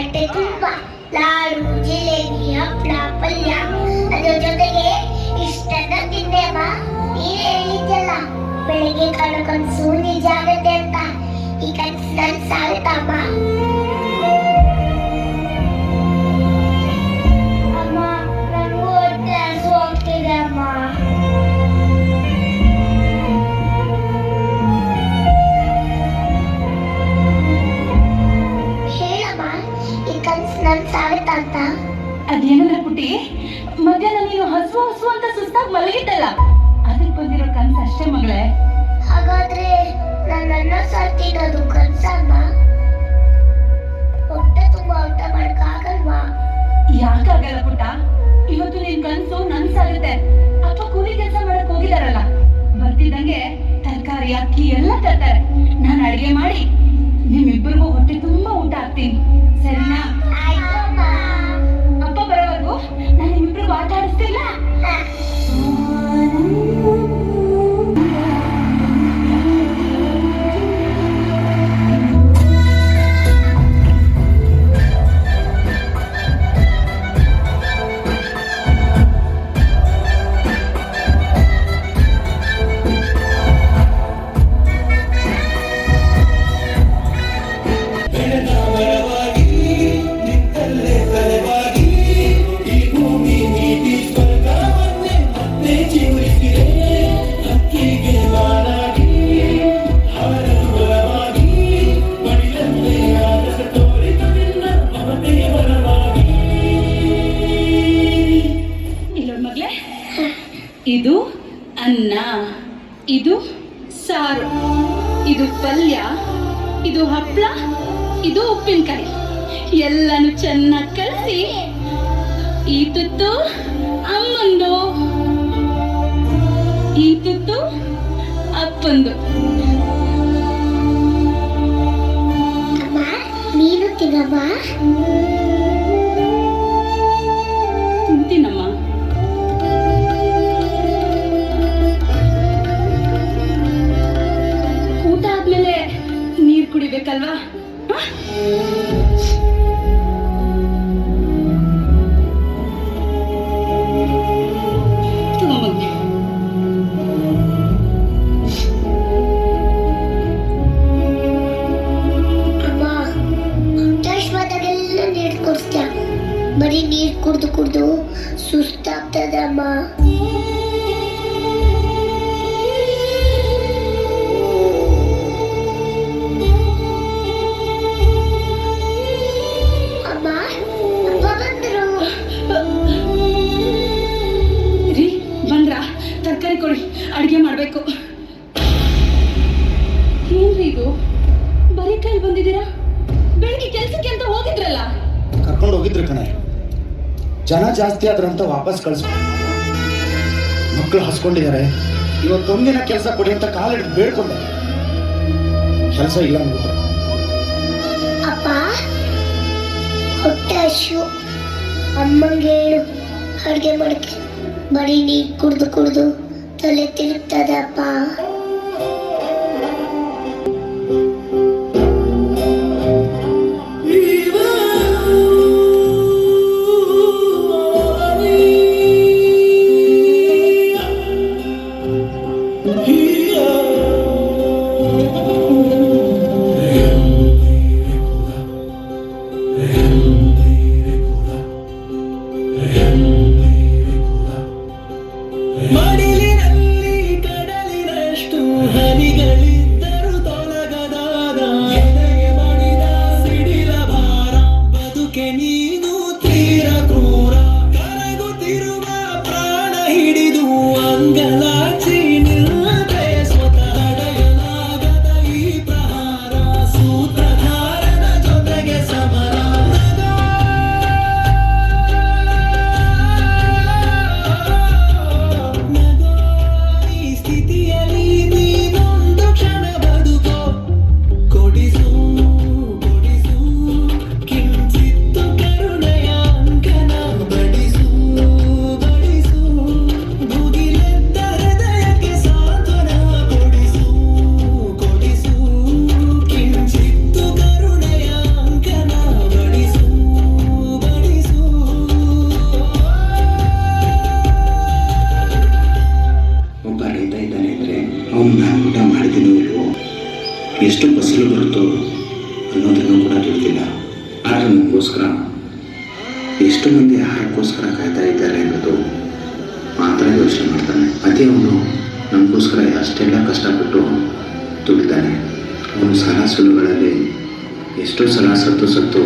ತಟ್ಟೆ ತುಂಬ. ಲಾಡು, ಜಿಲೇಬಿ, ಹಪ್ಪಳ, ಪಲ್ಯ. ಅದ್ರ ಜೊತೆಗೆ ಇಷ್ಟನ್ನ ತಿಂದೆ ಬಾ ನೀನೇ ಹೇಳಿದ್ಯಲ್ಲ, ಬೆಳಿಗ್ಗೆ ಕಾಣೋ ಕನಸು ಕನ್ಸು ನನ್ಸಾಗುತ್ತ ಅಂತ ಅದೇನಂದ್ರೆ ಪುಟ್ಟಿ ಮಧ್ಯಾಹ್ನ ನೀನು ಹಸು ಹಸು ಅಂತ ಸುಸ್ತಾಗಿ ಮಲಗಿದ್ದಲ್ಲ ಅದಕ್ಕೆ ಬಂದಿರೋ ಕನ್ಸು ಅಷ್ಟೇ ಮಗಳೇ. ಹಾಗಾದ್ರೆ ನನ್ನ ಕನ್ಸಲ್ವಾ? ಕನ್ಸಮ್ಮ ಇದು ಅನ್ನ, ಇದು ಸಾರು, ಇದು ಪಲ್ಯ, ಇದು ಹಪ್ಪಳ ಇದು ಉಪ್ಪಿನಕಾಯಿ. ಎಲ್ಲನೂ ಚೆನ್ನಾಗಿ ಕಲಸಿ ಈ ತುತ್ತು ಅಮ್ಮಂದು. ಈ ತುತ್ತು ಅಪ್ಪಂದು. ನೀನು ತಿನ್ನಮ್ಮ. ತರಕಾರಿ ಕೊಡಿ ಅಡಿಗೆ ಮಾಡಬೇಕು. ಏನ್ರಿ ಇದು? ಬರೀ ಕೈ ಬಂದಿದ್ದೀರಾ? ಬೆಳಿಗ್ಗೆ ಕೆಲ್ಸಕ್ಕೆ ಅಂತ ಹೋಗಿದ್ರಲ್ಲ? ಕರ್ಕೊಂಡು ಹೋಗಿದ್ರು ಕಣೆ. ಜನ ಜಾಸ್ತಿ ಆದ್ರಂತ ವಾಪಸ್ ಕಳಿಸ್ ಮಕ್ಕಳು ಹಸ್ಕೊಂಡಿದ್ದಾರೆ. ಇವತ್ತೊಂದಿನ ಕೆಲಸ ಕೊಡಿ ಅಂತ ಕಾಲಿಟ್ಟು ಬೇಡ್ಕೊಂಡೆ. ಕೆಲಸ ಇಲ್ಲ ಅಪ್ಪ ಹೊಟ್ಟೆ ಹಸು ಅಮ್ಮಂಗೆ ಹೇಳು ಅಡುಗೆ ಮಾಡಕ್ಕೆ ಬರೀ ನೀರು ಕುಡ್ದು ಕುಡ್ದು ತಲೆ ತಿರುಗ್ತದೆ ಆದರೆ ನನಗೋಸ್ಕರ ಎಷ್ಟು ಮಂದಿ ಆಹಾರಕ್ಕೋಸ್ಕರ ಕಾಯ್ತಾ ಇದ್ದಾರೆ ಅನ್ನೋದು ಮಾತ್ರ ಯೋಚನೆ ಮಾಡ್ತಾನೆ. ಅದೇ ಅವನು ನಮಗೋಸ್ಕರ ಅಷ್ಟೆಲ್ಲ ಕಷ್ಟಪಟ್ಟು ದುಡಿದಾನೆ ಅವನು ಸಲ ಸುಳ್ಳುಗಳಲ್ಲಿ ಎಷ್ಟೋ ಸಲ ಸತ್ತು ಸತ್ತು